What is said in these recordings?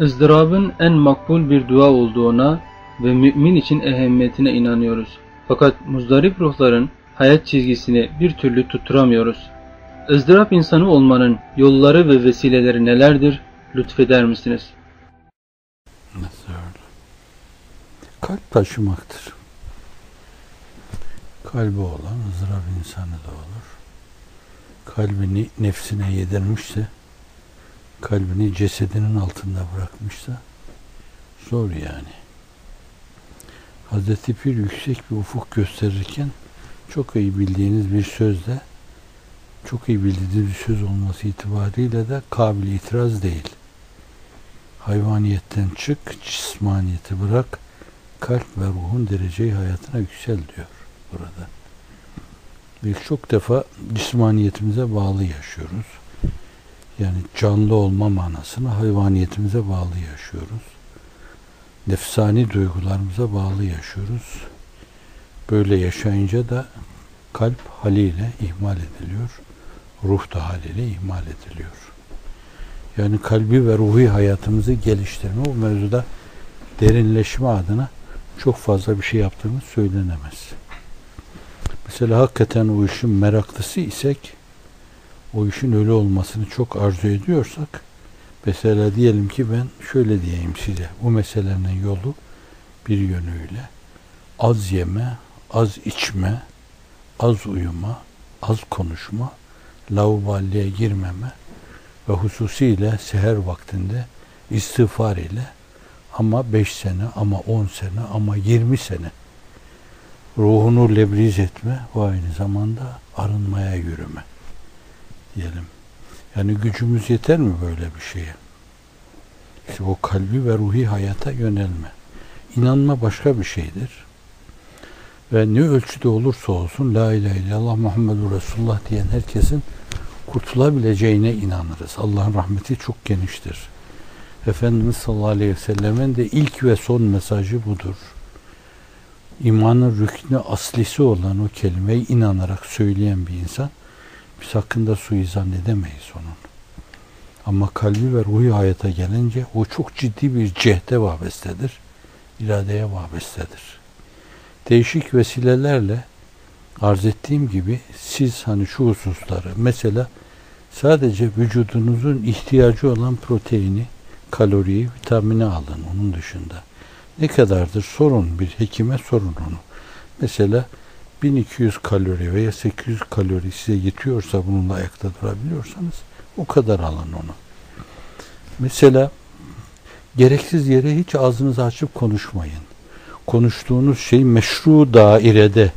ızdırabın en makbul bir dua olduğuna ve mümin için ehemmiyetine inanıyoruz. Fakat muzdarip ruhların hayat çizgisini bir türlü tutturamıyoruz. ızdırap insanı olmanın yolları ve vesileleri nelerdir? Lütfeder misiniz? Kalp taşımaktır. Kalbi olan ızdırap insanı da olur. Kalbini nefsine yedirmişse, kalbini cesedinin altında bırakmışsa zor yani. Hazreti Pir yüksek bir ufuk gösterirken çok iyi bildiğiniz bir sözle çok iyi bildiğiniz bir söz olması itibariyle de kabil itiraz değil. Hayvaniyetten çık, cismaniyeti bırak, kalp ve ruhun dereceyi hayatına yüksel diyor burada. Biz çok defa cismaniyetimize bağlı yaşıyoruz. Yani canlı olma manasını hayvaniyetimize bağlı yaşıyoruz. Nefsani duygularımıza bağlı yaşıyoruz. Böyle yaşayınca da kalp haliyle ihmal ediliyor. Ruh da haliyle ihmal ediliyor. Yani kalbi ve ruhi hayatımızı geliştirme bu mevzuda derinleşme adına çok fazla bir şey yaptığımız söylenemez. Mesela hakikaten o işin meraklısı isek o işin öyle olmasını çok arzu ediyorsak mesela diyelim ki ben şöyle diyeyim size bu meselenin yolu bir yönüyle. Az yeme, az içme, az uyuma, az konuşma, laubaliye girmeme ve hususiyle seher vaktinde istiğfar ile ama 5 sene ama 10 sene ama 20 sene ruhunu lebriz etme ve aynı zamanda arınmaya yürüme diyelim. Yani gücümüz yeter mi böyle bir şeye? İşte o kalbi ve ruhi hayata yönelme. İnanma başka bir şeydir. Ve ne ölçüde olursa olsun La ilahe illallah Muhammedur Resulullah diyen herkesin kurtulabileceğine inanırız. Allah'ın rahmeti çok geniştir. Efendimiz sallallahu aleyhi ve sellemin de ilk ve son mesajı budur. İmanın rüknü aslisi olan o kelimeyi inanarak söyleyen bir insan biz hakkında suizan edemeyiz onun. Ama kalbi ve ruhi hayata gelince o çok ciddi bir cehde vabestedir. iradeye vabestedir. Değişik vesilelerle arz ettiğim gibi siz hani şu hususları mesela sadece vücudunuzun ihtiyacı olan proteini, kaloriyi, vitamini alın onun dışında. Ne kadardır sorun bir hekime sorun onu. Mesela 1200 kalori veya 800 kalori size yetiyorsa bununla ayakta durabiliyorsanız o kadar alın onu. Mesela gereksiz yere hiç ağzınızı açıp konuşmayın. Konuştuğunuz şey meşru dairede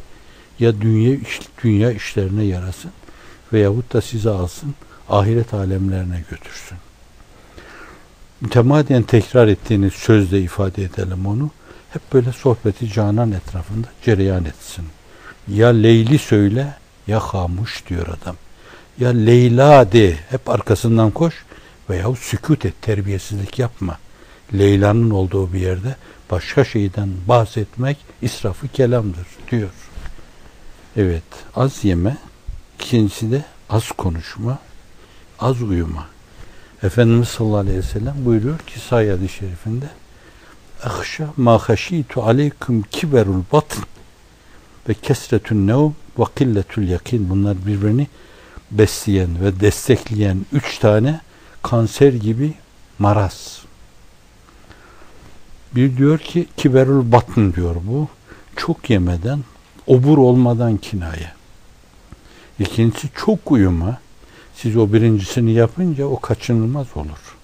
ya dünya, dünya işlerine yarasın veyahut da sizi alsın ahiret alemlerine götürsün. Mütemadiyen tekrar ettiğiniz sözle ifade edelim onu. Hep böyle sohbeti canan etrafında cereyan etsin. Ya Leyli söyle ya hamuş diyor adam. Ya Leyla de hep arkasından koş veya sükut et terbiyesizlik yapma. Leyla'nın olduğu bir yerde başka şeyden bahsetmek israfı kelamdır diyor. Evet az yeme ikincisi de az konuşma az uyuma. Efendimiz sallallahu aleyhi ve sellem buyuruyor ki sayad şerifinde Ahşa ma haşitu aleykum kiberul batn ve kesretün nevm ve killetul yakin. Bunlar birbirini besleyen ve destekleyen üç tane kanser gibi maraz. Bir diyor ki kiberul batın diyor bu. Çok yemeden, obur olmadan kinaye. İkincisi çok uyuma. Siz o birincisini yapınca o kaçınılmaz olur.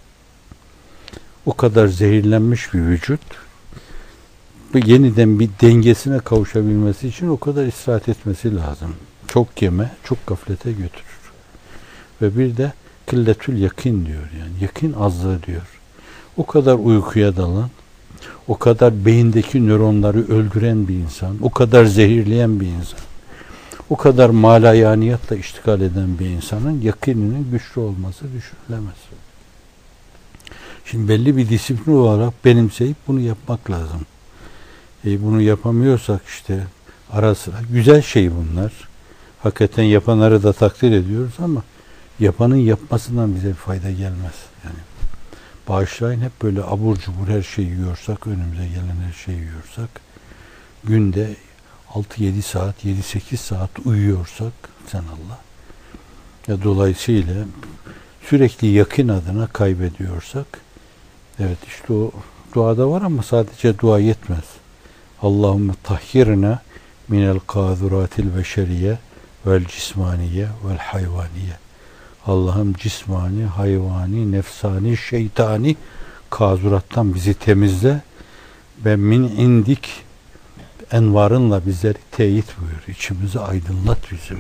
O kadar zehirlenmiş bir vücut yeniden bir dengesine kavuşabilmesi için o kadar istirahat etmesi lazım. Çok yeme, çok gaflete götürür. Ve bir de kılletül yakin diyor yani. Yakin azlığı diyor. O kadar uykuya dalan, o kadar beyindeki nöronları öldüren bir insan, o kadar zehirleyen bir insan, o kadar malayaniyatla iştigal eden bir insanın yakininin güçlü olması düşünülemez. Şimdi belli bir disiplin olarak benimseyip bunu yapmak lazım. E, bunu yapamıyorsak işte ara sıra güzel şey bunlar. Hakikaten yapanları da takdir ediyoruz ama yapanın yapmasından bize bir fayda gelmez. Yani bağışlayın hep böyle abur cubur her şeyi yiyorsak, önümüze gelen her şeyi yiyorsak, günde 6-7 saat, 7-8 saat uyuyorsak sen Allah. Ya dolayısıyla sürekli yakın adına kaybediyorsak evet işte o duada var ama sadece dua yetmez. Allahümme tahhirna minel kâzuratil beşeriye vel cismaniye vel hayvaniye. Allah'ım cismani, hayvani, nefsani, şeytani kazurattan bizi temizle ve min indik envarınla bizleri teyit buyur. İçimizi aydınlat bizim.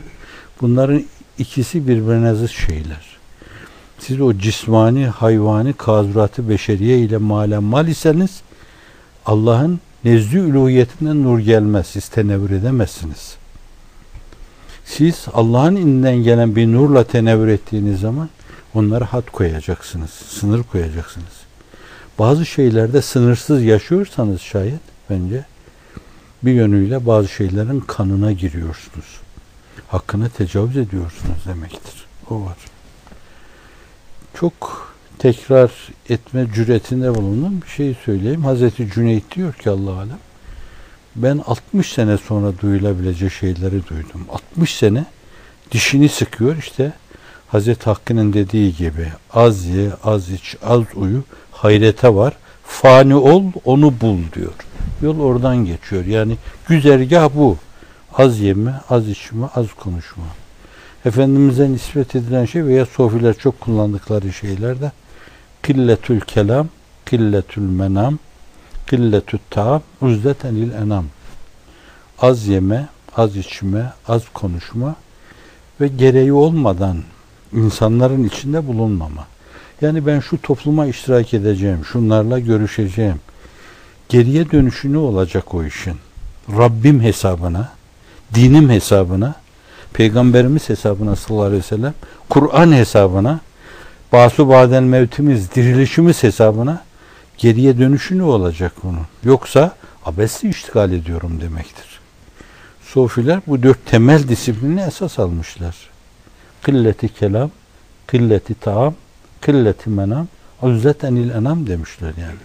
Bunların ikisi birbirine zıt şeyler. Siz o cismani, hayvani, kazuratı beşeriye ile mal iseniz Allah'ın nezdi üluhiyetinden nur gelmez. Siz tenevvür edemezsiniz. Siz Allah'ın indinden gelen bir nurla tenevvür ettiğiniz zaman onlara hat koyacaksınız. Sınır koyacaksınız. Bazı şeylerde sınırsız yaşıyorsanız şayet bence bir yönüyle bazı şeylerin kanına giriyorsunuz. Hakkına tecavüz ediyorsunuz demektir. O var. Çok tekrar etme cüretinde bulundum. Bir şey söyleyeyim. Hazreti Cüneyt diyor ki Allah alem ben 60 sene sonra duyulabilecek şeyleri duydum. 60 sene dişini sıkıyor işte Hazreti Hakkı'nın dediği gibi az ye, az iç, az uyu, hayrete var. Fani ol, onu bul diyor. Yol oradan geçiyor. Yani güzergah bu. Az yeme, az içme, az konuşma. Efendimiz'e nispet edilen şey veya sofiler çok kullandıkları şeyler de killetül kelam, killetül menam, killetül taam, uzdeten il enam. Az yeme, az içme, az konuşma ve gereği olmadan insanların içinde bulunmama. Yani ben şu topluma iştirak edeceğim, şunlarla görüşeceğim. Geriye dönüşü ne olacak o işin? Rabbim hesabına, dinim hesabına, Peygamberimiz hesabına sallallahu aleyhi ve sellem, Kur'an hesabına, basu baden mevtimiz, dirilişimiz hesabına geriye dönüşü ne olacak bunun? Yoksa abesli iştigal ediyorum demektir. Sofiler bu dört temel disiplini esas almışlar. Kılleti kelam, kılleti taam, kılleti menam, uzzetenil enam demişler yani.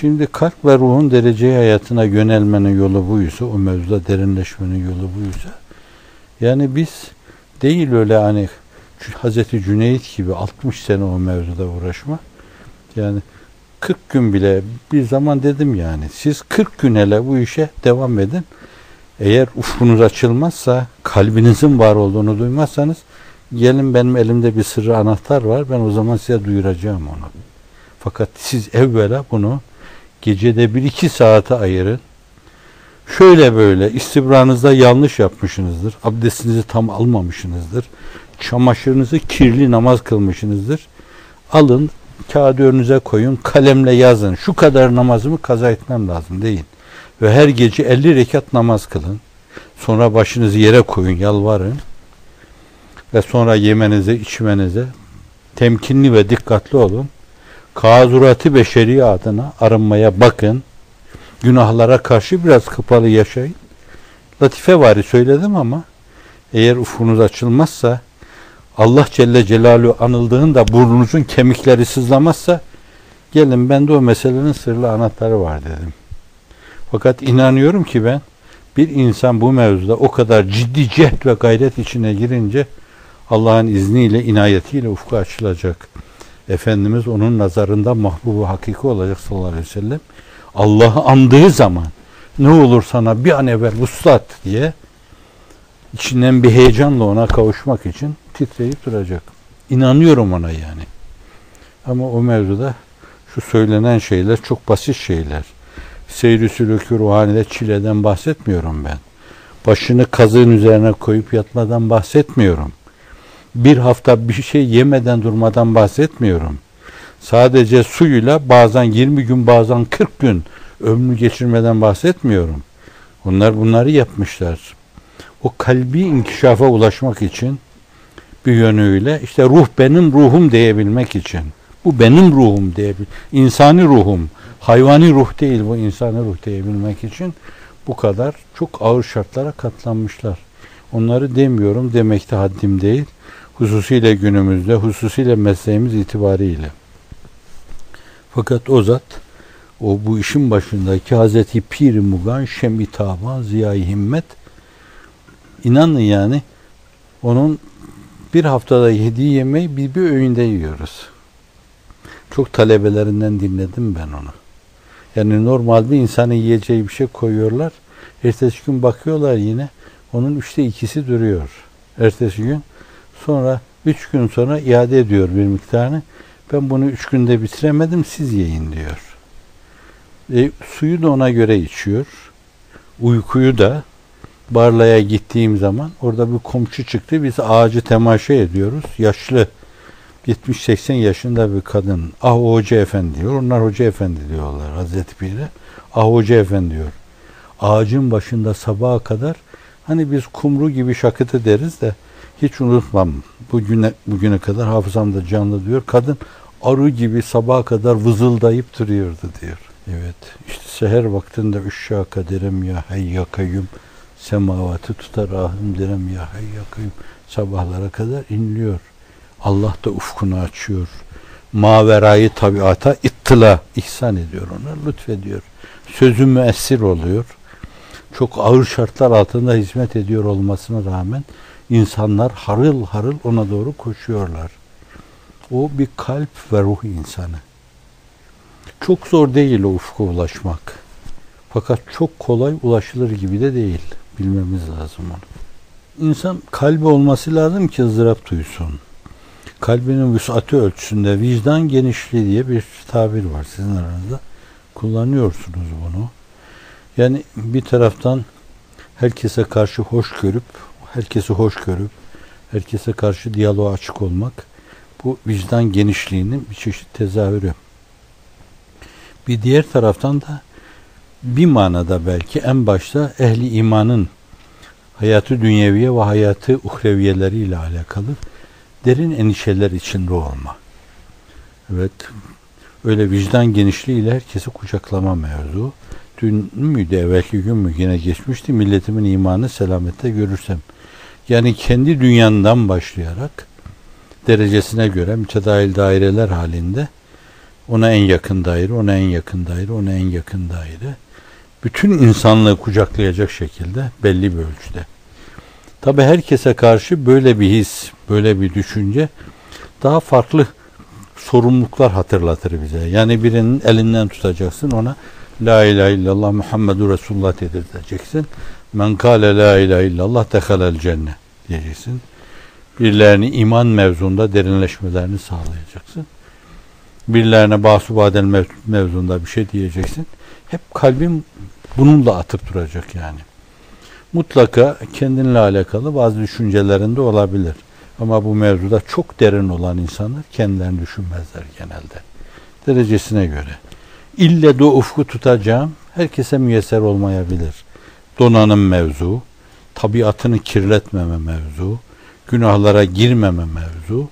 Şimdi kalp ve ruhun dereceye hayatına yönelmenin yolu buysa, o mevzuda derinleşmenin yolu buysa, yani biz değil öyle hani Hazreti Cüneyt gibi 60 sene o mevzuda uğraşma. Yani 40 gün bile bir zaman dedim yani siz 40 gün hele bu işe devam edin. Eğer ufkunuz açılmazsa, kalbinizin var olduğunu duymazsanız gelin benim elimde bir sırrı anahtar var. Ben o zaman size duyuracağım onu. Fakat siz evvela bunu gecede bir iki saate ayırın. Şöyle böyle istibranızda yanlış yapmışsınızdır. Abdestinizi tam almamışsınızdır. Çamaşırınızı kirli namaz kılmışsınızdır. Alın kağıdı önünüze koyun kalemle yazın. Şu kadar namazımı kaza etmem lazım deyin. Ve her gece 50 rekat namaz kılın. Sonra başınızı yere koyun yalvarın. Ve sonra yemenize içmenize temkinli ve dikkatli olun. Kazuratı beşeri adına arınmaya bakın günahlara karşı biraz kapalı yaşayın. Latife vari söyledim ama eğer ufkunuz açılmazsa Allah Celle Celaluhu anıldığında burnunuzun kemikleri sızlamazsa gelin ben de o meselenin sırlı anahtarı var dedim. Fakat inanıyorum ki ben bir insan bu mevzuda o kadar ciddi cehd ve gayret içine girince Allah'ın izniyle, inayetiyle ufku açılacak. Efendimiz onun nazarında mahbubu hakiki olacak sallallahu aleyhi ve sellem. Allah'ı andığı zaman ne olur sana bir an evvel vuslat diye içinden bir heyecanla ona kavuşmak için titreyip duracak. İnanıyorum ona yani. Ama o mevzuda şu söylenen şeyler çok basit şeyler. Seyri sülükü ruhanide çileden bahsetmiyorum ben. Başını kazığın üzerine koyup yatmadan bahsetmiyorum. Bir hafta bir şey yemeden durmadan bahsetmiyorum. Sadece suyla bazen 20 gün bazen 40 gün ömrü geçirmeden bahsetmiyorum. Onlar bunları yapmışlar. O kalbi inkişafa ulaşmak için bir yönüyle işte ruh benim ruhum diyebilmek için. Bu benim ruhum diyebil. insani ruhum. Hayvani ruh değil bu insani ruh diyebilmek için bu kadar çok ağır şartlara katlanmışlar. Onları demiyorum demekte haddim değil. Hususiyle günümüzde, hususiyle mesleğimiz itibariyle. Fakat o zat o bu işin başındaki Hazreti Pir Mugan Şemitaba Ziya Himmet inanın yani onun bir haftada yediği yemeği bir, bir öğünde yiyoruz. Çok talebelerinden dinledim ben onu. Yani normal bir insanın yiyeceği bir şey koyuyorlar. Ertesi gün bakıyorlar yine onun üçte ikisi duruyor. Ertesi gün sonra üç gün sonra iade ediyor bir miktarını. Ben bunu üç günde bitiremedim siz yiyin diyor. E, suyu da ona göre içiyor. Uykuyu da Barla'ya gittiğim zaman orada bir komşu çıktı. Biz ağacı temaşa ediyoruz. Yaşlı 70-80 yaşında bir kadın. Ah Hoca Efendi diyor. Onlar Hoca Efendi diyorlar Hazreti Pir'e. Ah Hoca Efendi diyor. Ağacın başında sabaha kadar hani biz kumru gibi şakıtı deriz de hiç unutmam. Bugüne, bugüne kadar hafızamda canlı diyor. Kadın arı gibi sabaha kadar vızıldayıp duruyordu diyor. Evet. işte seher vaktinde üşşâ kaderem ya hayya kayyum semavatı tutar ahım derem ya hayya kayyum sabahlara kadar inliyor. Allah da ufkunu açıyor. Maverayı tabiata ittıla ihsan ediyor ona, lütfediyor. Sözü müessir oluyor. Çok ağır şartlar altında hizmet ediyor olmasına rağmen insanlar harıl harıl ona doğru koşuyorlar. O bir kalp ve ruh insanı. Çok zor değil o ufka ulaşmak. Fakat çok kolay ulaşılır gibi de değil. Bilmemiz lazım onu. İnsan kalbi olması lazım ki ızdırap duysun. Kalbinin vüsatı ölçüsünde vicdan genişliği diye bir tabir var sizin aranızda. Kullanıyorsunuz bunu. Yani bir taraftan herkese karşı hoş görüp, herkesi hoş görüp, herkese karşı diyaloğa açık olmak bu vicdan genişliğinin bir çeşit tezahürü. Bir diğer taraftan da bir manada belki en başta ehli imanın hayatı dünyeviye ve hayatı uhreviyeleriyle alakalı derin endişeler içinde olma. Evet, öyle vicdan genişliğiyle herkesi kucaklama mevzu. Dün müydü, evvelki gün mü yine geçmişti, milletimin imanı selamette görürsem. Yani kendi dünyandan başlayarak derecesine göre mütedahil daireler halinde ona en yakın daire, ona en yakın daire, ona en yakın daire. Bütün insanlığı kucaklayacak şekilde belli bir ölçüde. Tabi herkese karşı böyle bir his, böyle bir düşünce daha farklı sorumluluklar hatırlatır bize. Yani birinin elinden tutacaksın ona La ilahe illallah Muhammedur Resulullah dedirteceksin. Men kâle la ilahe illallah dehalel cennet diyeceksin. Birilerini iman mevzunda derinleşmelerini sağlayacaksın. Birilerine basubadel mev mevzunda bir şey diyeceksin. Hep kalbim bununla atıp duracak yani. Mutlaka kendinle alakalı bazı düşüncelerinde olabilir. Ama bu mevzuda çok derin olan insanlar kendilerini düşünmezler genelde. Derecesine göre. İlle de ufku tutacağım herkese müyesser olmayabilir. Donanım mevzu, tabiatını kirletmeme mevzu, günahlara girmeme mevzu.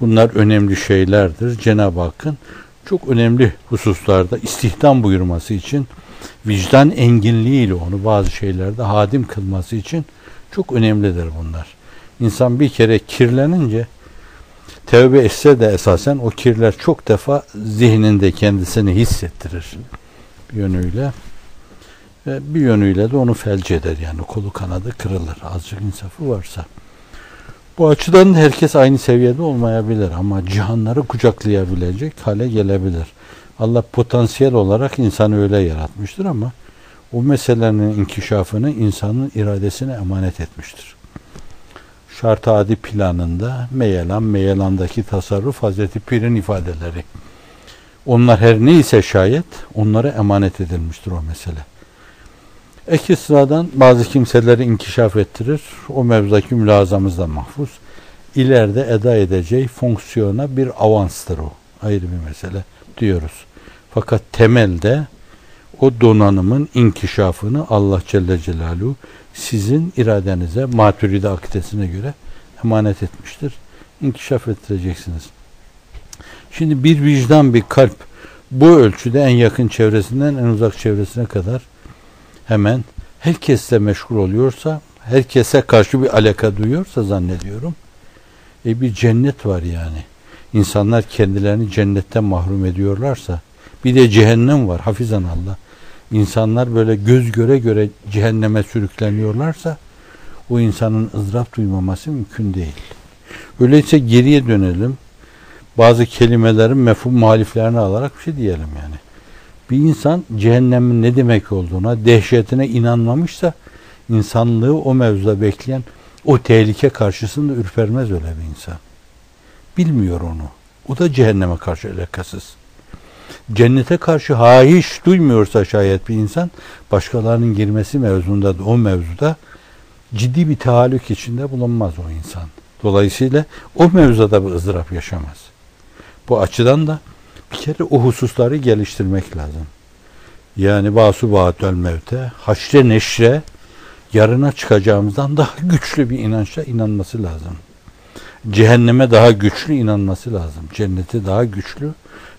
Bunlar önemli şeylerdir. Cenab-ı Hakk'ın çok önemli hususlarda istihdam buyurması için vicdan enginliğiyle onu bazı şeylerde hadim kılması için çok önemlidir bunlar. İnsan bir kere kirlenince tevbe etse de esasen o kirler çok defa zihninde kendisini hissettirir bir yönüyle. Ve bir yönüyle de onu felç eder yani kolu kanadı kırılır azıcık insafı varsa. Bu açıdan herkes aynı seviyede olmayabilir ama cihanları kucaklayabilecek hale gelebilir. Allah potansiyel olarak insanı öyle yaratmıştır ama o meselenin inkişafını insanın iradesine emanet etmiştir. Şart adi planında meyelan, meyelandaki tasarruf Hazreti Pir'in ifadeleri. Onlar her neyse şayet onlara emanet edilmiştir o mesele. Eki sıradan bazı kimseleri inkişaf ettirir. O mevzudaki mülazamız da mahfuz. İleride eda edeceği fonksiyona bir avanstır o. Ayrı bir mesele diyoruz. Fakat temelde o donanımın inkişafını Allah Celle Celaluhu sizin iradenize, maturide akidesine göre emanet etmiştir. İnkişaf ettireceksiniz. Şimdi bir vicdan, bir kalp bu ölçüde en yakın çevresinden en uzak çevresine kadar hemen herkesle meşgul oluyorsa, herkese karşı bir alaka duyuyorsa zannediyorum. E bir cennet var yani. insanlar kendilerini cennetten mahrum ediyorlarsa bir de cehennem var hafizan Allah. İnsanlar böyle göz göre göre cehenneme sürükleniyorlarsa o insanın ızdırap duymaması mümkün değil. Öyleyse geriye dönelim. Bazı kelimelerin mefhum muhaliflerini alarak bir şey diyelim yani. Bir insan cehennemin ne demek olduğuna, dehşetine inanmamışsa insanlığı o mevzuda bekleyen o tehlike karşısında ürpermez öyle bir insan. Bilmiyor onu. O da cehenneme karşı alakasız. Cennete karşı hayiş duymuyorsa şayet bir insan başkalarının girmesi mevzunda da o mevzuda ciddi bir tahallük içinde bulunmaz o insan. Dolayısıyla o mevzuda bir ızdırap yaşamaz. Bu açıdan da bir kere o hususları geliştirmek lazım. Yani basu baatül mevte, haşre neşre, yarına çıkacağımızdan daha güçlü bir inançla inanması lazım. Cehenneme daha güçlü inanması lazım. Cennete daha güçlü,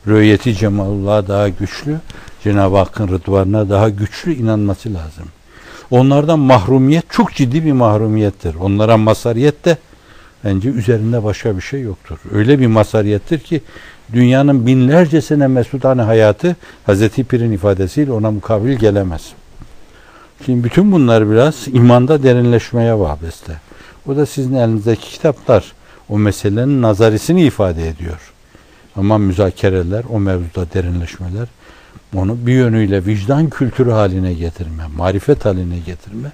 rüyeti cemalullah'a daha güçlü, Cenab-ı Hakk'ın rıdvanına daha güçlü inanması lazım. Onlardan mahrumiyet çok ciddi bir mahrumiyettir. Onlara masariyet de bence üzerinde başka bir şey yoktur. Öyle bir masariyettir ki dünyanın binlerce sene mesudane hayatı Hazreti Pir'in ifadesiyle ona mukabil gelemez. Şimdi bütün bunlar biraz imanda derinleşmeye vabeste. O da sizin elinizdeki kitaplar o meselenin nazarisini ifade ediyor. Ama müzakereler, o mevzuda derinleşmeler onu bir yönüyle vicdan kültürü haline getirme, marifet haline getirme,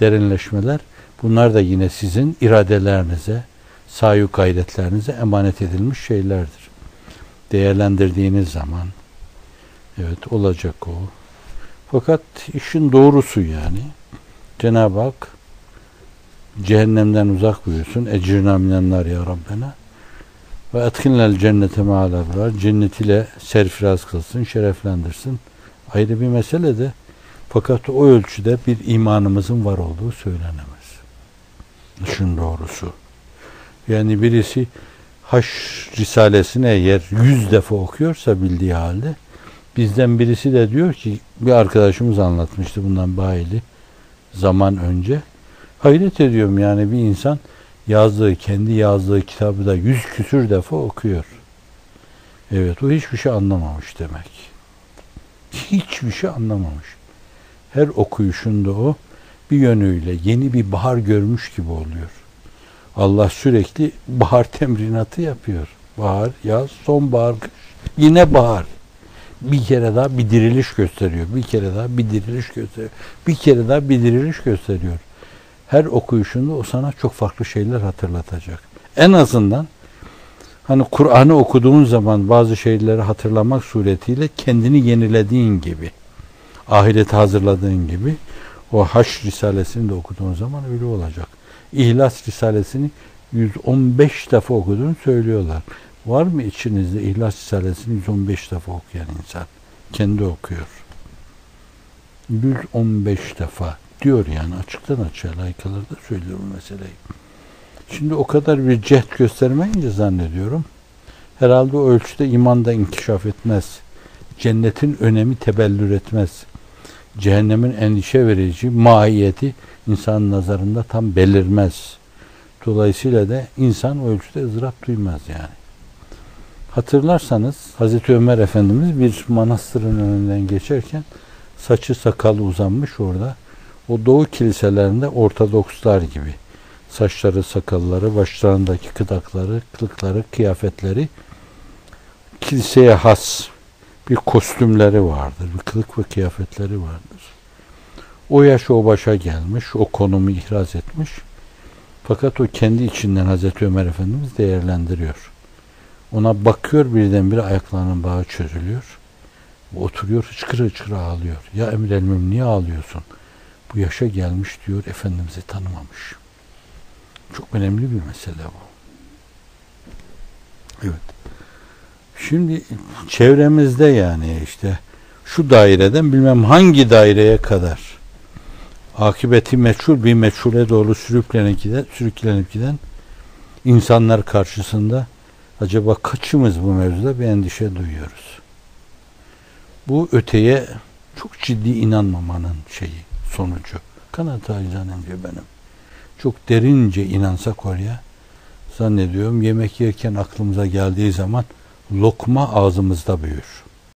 derinleşmeler bunlar da yine sizin iradelerinize, sayu gayretlerinize emanet edilmiş şeylerdir. Değerlendirdiğiniz zaman evet olacak o. Fakat işin doğrusu yani Cenab-ı Hak cehennemden uzak buyursun. Ecirna minennar ya Rabbena. Ve etkinlel cennete ma'al Cennet ile serfiraz kılsın, şereflendirsin. Ayrı bir mesele de fakat o ölçüde bir imanımızın var olduğu söylenemez. İşin doğrusu. Yani birisi Haş Risalesini eğer yüz defa okuyorsa bildiği halde bizden birisi de diyor ki bir arkadaşımız anlatmıştı bundan bayili zaman önce. Hayret ediyorum yani bir insan yazdığı, kendi yazdığı kitabı da yüz küsür defa okuyor. Evet, o hiçbir şey anlamamış demek. Hiçbir şey anlamamış. Her okuyuşunda o bir yönüyle yeni bir bahar görmüş gibi oluyor. Allah sürekli bahar temrinatı yapıyor. Bahar, yaz, sonbahar, kış. Yine bahar. Bir kere daha bir diriliş gösteriyor. Bir kere daha bir diriliş gösteriyor. Bir kere daha bir diriliş gösteriyor her okuyuşunda o sana çok farklı şeyler hatırlatacak. En azından hani Kur'an'ı okuduğun zaman bazı şeyleri hatırlamak suretiyle kendini yenilediğin gibi, ahireti hazırladığın gibi o Haş Risalesini de okuduğun zaman öyle olacak. İhlas Risalesini 115 defa okuduğunu söylüyorlar. Var mı içinizde İhlas Risalesini 115 defa okuyan insan? Kendi okuyor. 115 defa diyor yani açıktan açığa layıkalarda söylüyor bu meseleyi. Şimdi o kadar bir cehd göstermeyince zannediyorum herhalde o ölçüde iman da inkişaf etmez. Cennetin önemi tebellür etmez. Cehennemin endişe verici mahiyeti insanın nazarında tam belirmez. Dolayısıyla da insan o ölçüde ızdırap duymaz yani. Hatırlarsanız Hazreti Ömer Efendimiz bir manastırın önünden geçerken saçı sakalı uzanmış orada o doğu kiliselerinde ortodokslar gibi saçları, sakalları, başlarındaki kıdakları, kılıkları, kıyafetleri kiliseye has bir kostümleri vardır, bir kılık ve kıyafetleri vardır. O yaş o başa gelmiş, o konumu ihraz etmiş. Fakat o kendi içinden Hazreti Ömer Efendimiz değerlendiriyor. Ona bakıyor birdenbire ayaklarının bağı çözülüyor. Oturuyor hıçkıra hıçkıra ağlıyor. Ya Emir Elmim niye ağlıyorsun? bu yaşa gelmiş diyor Efendimiz'i tanımamış. Çok önemli bir mesele bu. Evet. Şimdi çevremizde yani işte şu daireden bilmem hangi daireye kadar akıbeti meçhul bir meçhule doğru sürüklenip giden, sürüklenip giden insanlar karşısında acaba kaçımız bu mevzuda bir endişe duyuyoruz. Bu öteye çok ciddi inanmamanın şeyi sonucu. Kanaat acizanemce benim. Çok derince inansak oraya zannediyorum yemek yerken aklımıza geldiği zaman lokma ağzımızda büyür.